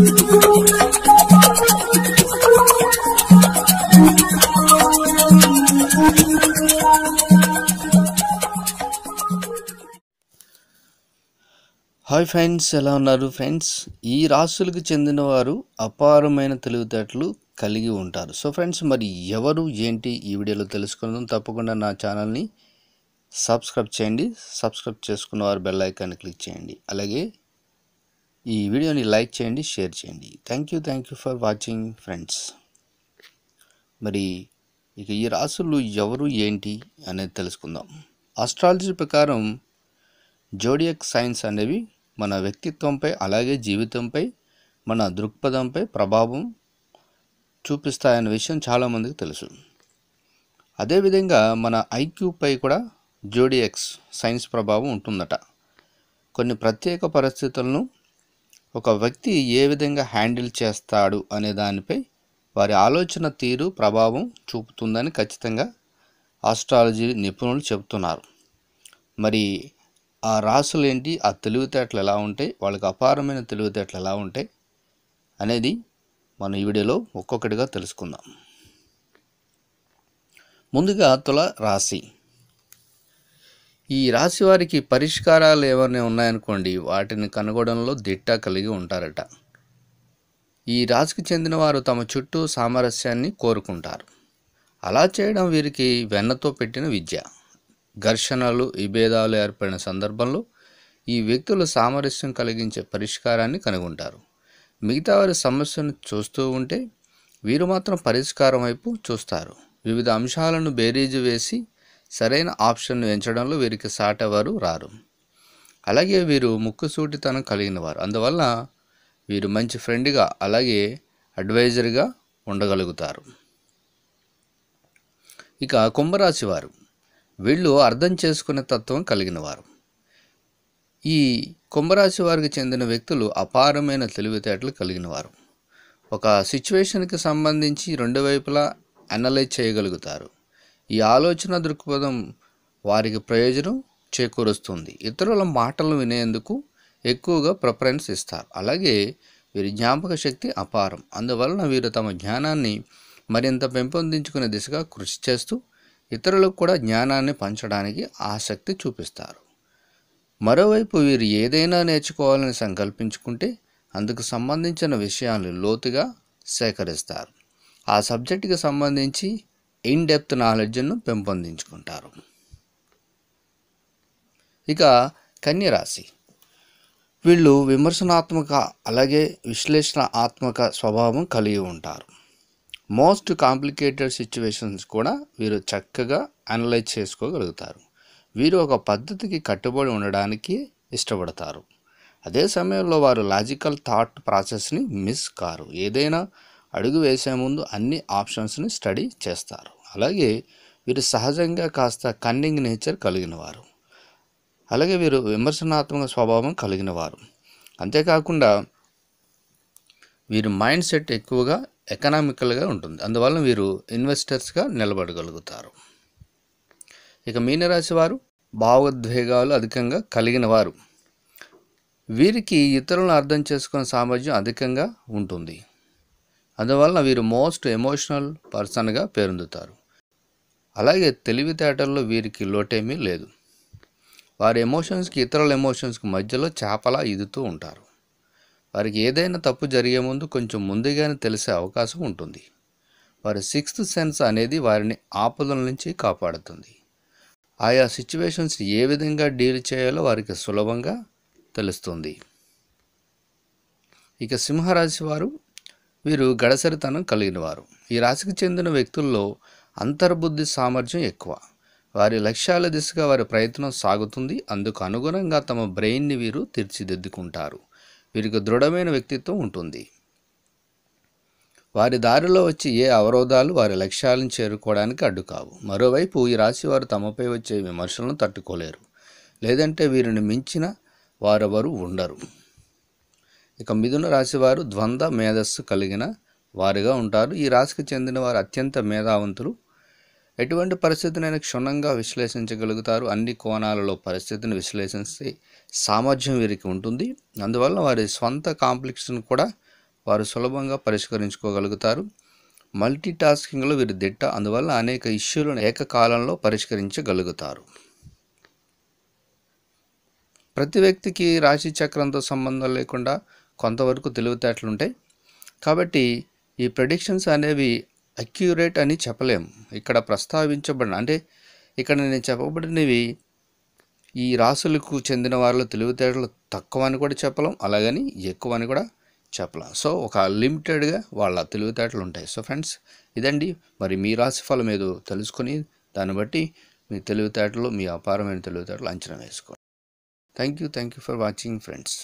Hi friends ఎలా ఉన్నారు friends? ఈ రాశులకు చెందిన వారు అపారమైన తెలివితేటలు కలిగి ఉంటారు. సో ఫ్రెండ్స్ మరి ఎవరు ఏంటి ఈ వీడియోలో తెలుసుకుందాం. తప్పకుండా నా ఛానల్ని సబ్స్క్రైబ్ చేయండి. సబ్స్క్రైబ్ చేసుకున్న వారు బెల్ ఐకాన్ని క్లిక్ చేయండి. అలాగే ఈ వీడియోని లైక్ చేయండి షేర్ చేయండి. Thank you thank you for watching friends మరి ఇక ఈ రాసులు ఎవరు ఏంటి అనేది తెలుసుకుందాం. ఆస్ట్రాలజీ ప్రకారం జోడియక్ సైన్స్ అనేవి మన వ్యక్తిత్వంపై అలాగే జీవితంపై మన దృక్పథంపై ప్రభావం చూపిస్తాయన్న విషయం చాలామందికి తెలుసు. అదేవిధంగా మన ఐక్యూపై కూడా జోడియక్స్ సైన్స్ ప్రభావం ఉంటుందట. కొన్ని ప్రత్యేక పరిస్థితులను ఒక వ్యక్తి ఏ విధంగా హ్యాండిల్ చేస్తాడు అనే దానిపై వారి ఆలోచన తీరు ప్రభావం చూపుతుందని ఖచ్చితంగా ఆస్ట్రాలజీ నిపుణులు చెబుతున్నారు. మరి ఆ రాసులు ఏంటి? ఆ తెలివితేటలు ఎలా ఉంటాయి? వాళ్ళకి అపారమైన తెలివితేటలు ఎలా ఉంటాయి? అనేది మనం ఈ వీడియోలో ఒక్కొక్కటిగా తెలుసుకుందాం. ముందుగా తుల రాశి. ఈ రాశి వారికి పరిష్కారాలు ఏమైనా ఉన్నాయనుకోండి వాటిని కనుగొనడంలో దిట్ట కలిగి ఉంటారట. ఈ రాశికి చెందిన వారు తమ చుట్టూ సామరస్యాన్ని కోరుకుంటారు. అలా చేయడం వీరికి వెన్నతో పెట్టిన విద్య. ఘర్షణలు విభేదాలు ఏర్పడిన సందర్భంలో ఈ వ్యక్తులు సామరస్యం కలిగించే పరిష్కారాన్ని కనుగొంటారు. మిగతా వారి సమస్యను చూస్తూ ఉంటే వీరు మాత్రం పరిష్కారం వైపు చూస్తారు. వివిధ అంశాలను బేరీజు వేసి సరైన ఆప్షన్ను ఎంచడంలో వీరికి సాటెవరు రారు. అలాగే వీరు ముక్కుసూటితనం కలిగిన వారు. అందువల్ల వీరు మంచి ఫ్రెండ్గా అలాగే అడ్వైజర్గా ఉండగలుగుతారు. ఇక కుంభరాశి వారు. వీళ్ళు అర్థం చేసుకునే తత్వం కలిగిన వారు. ఈ కుంభరాశి వారికి చెందిన వ్యక్తులు అపారమైన తెలివితేటలు కలిగిన వారు. ఒక సిచ్యువేషన్కి సంబంధించి రెండు వైపులా అనలైజ్ చేయగలుగుతారు. ఈ ఆలోచన దృక్పథం వారికి ప్రయోజనం చేకూరుస్తుంది. ఇతరుల మాటలు వినేందుకు ఎక్కువగా ప్రిఫరెన్స్ ఇస్తారు. అలాగే వీరి జ్ఞాపక శక్తి అపారం. అందువలన వీరు తమ జ్ఞానాన్ని మరింత పెంపొందించుకునే దిశగా కృషి చేస్తూ ఇతరులకు కూడా జ్ఞానాన్ని పంచడానికి ఆసక్తి చూపిస్తారు. మరోవైపు వీరు ఏదైనా నేర్చుకోవాలని సంకల్పించుకుంటే అందుకు సంబంధించిన విషయాలు లోతుగా సేకరిస్తారు. ఆ సబ్జెక్టుకి సంబంధించి ఇన్ డెప్త్ నాలెడ్జ్ను పెంపొందించుకుంటారు. ఇక కన్యరాశి. వీళ్ళు విమర్శనాత్మక అలాగే విశ్లేషణాత్మక స్వభావం కలిగి ఉంటారు. మోస్ట్ కాంప్లికేటెడ్ సిచ్యువేషన్స్ కూడా వీరు చక్కగా అనలైజ్ చేసుకోగలుగుతారు. వీరు ఒక పద్ధతికి కట్టుబడి ఉండడానికి ఇష్టపడతారు. అదే సమయంలో వారు లాజికల్ థాట్ ప్రాసెస్ని మిస్ కారు. ఏదైనా అడుగు వేసే ముందు అన్ని ఆప్షన్స్ని స్టడీ చేస్తారు. అలాగే వీరు సహజంగా కాస్త కన్నింగ్ నేచర్ కలిగిన వారు అలాగే వీరు విమర్శనాత్మక స్వభావం కలిగిన వారు అంతేకాకుండా వీరి మైండ్ సెట్ ఎక్కువగా ఎకనామికల్గా ఉంటుంది. అందువలన వీరు ఇన్వెస్టర్స్గా నిలబడగలుగుతారు. ఇక మీనరాశి వారు భావోద్వేగాలు అధికంగా కలిగిన వారు వీరికి ఇతరులను అర్థం చేసుకునే సామర్థ్యం అధికంగా ఉంటుంది. అందువలన వీరు మోస్ట్ ఎమోషనల్ పర్సన్గా పేరొందుతారు. అలాగే తెలివితేటల్లో వీరికి లోటేమీ లేదు. వారి ఎమోషన్స్కి ఇతరుల ఎమోషన్స్కి మధ్యలో చేపలా ఈదుతూ ఉంటారు. వారికి ఏదైనా తప్పు జరిగే ముందు కొంచెం ముందుగానే తెలిసే అవకాశం ఉంటుంది. వారి సిక్స్త్ సెన్స్ అనేది వారిని ఆపదల నుంచి కాపాడుతుంది. ఆయా సిచ్యువేషన్స్ ఏ విధంగా డీల్ చేయాలో వారికి సులభంగా తెలుస్తుంది. ఇక సింహరాశి వారు వీరు గడసరితనం కలిగిన వారు ఈ రాశికి చెందిన వ్యక్తుల్లో అంతర్బుద్ధి సామర్థ్యం ఎక్కువ. వారి లక్ష్యాల దిశగా వారి ప్రయత్నం సాగుతుంది. అందుకు అనుగుణంగా తమ బ్రెయిన్ని వీరు తీర్చిదిద్దుకుంటారు. వీరికి దృఢమైన వ్యక్తిత్వం ఉంటుంది. వారి దారిలో వచ్చి ఏ అవరోధాలు వారి లక్ష్యాలను చేరుకోవడానికి అడ్డుకావు. మరోవైపు ఈ రాశి వారు తమపై వచ్చే విమర్శలను తట్టుకోలేరు. లేదంటే వీరిని మించిన వారెవరు ఉండరు. ఇక మిథున రాశి వారు ద్వంద్వ మేధస్సు కలిగిన వారుగా ఉంటారు. ఈ రాశికి చెందిన వారు అత్యంత మేధావంతులు. ఎటువంటి పరిస్థితినైనా క్షుణ్ణంగా విశ్లేషించగలుగుతారు. అన్ని కోణాలలో పరిస్థితిని విశ్లేషించే సామర్థ్యం వీరికి ఉంటుంది. అందువల్ల వారి స్వంత కాంప్లెక్స్ను కూడా వారు సులభంగా పరిష్కరించుకోగలుగుతారు. మల్టీ టాస్కింగ్లో వీరు దిట్ట అందువల్ల అనేక ఇష్యూలను ఏకకాలంలో పరిష్కరించగలుగుతారు. ప్రతి వ్యక్తికి రాశి చక్రంతో సంబంధం లేకుండా కొంతవరకు తెలివితేటలు ఉంటాయి కాబట్టి ఈ ప్రెడిక్షన్స్ అనేవి అక్యురేట్ అని చెప్పలేం. ఇక్కడ ప్రస్తావించబడిన అంటే ఇక్కడ నేను చెప్పబడినవి ఈ రాసులకు చెందిన వారిలో తెలివితేటలు తక్కువ అని కూడా చెప్పలేం అలాగని ఎక్కువ అని కూడా చెప్పలేం. సో ఒక లిమిటెడ్గా వాళ్ళ తెలివితేటలు ఉంటాయి సో ఫ్రెండ్స్ ఇదండి. మరి మీ రాశి ఫలం ఏదో తెలుసుకొని దాన్ని బట్టి మీ తెలివితేటలు మీ అపారమైన తెలివితేటలు అంచనా వేసుకోండి. Thank you thank you for watching friends.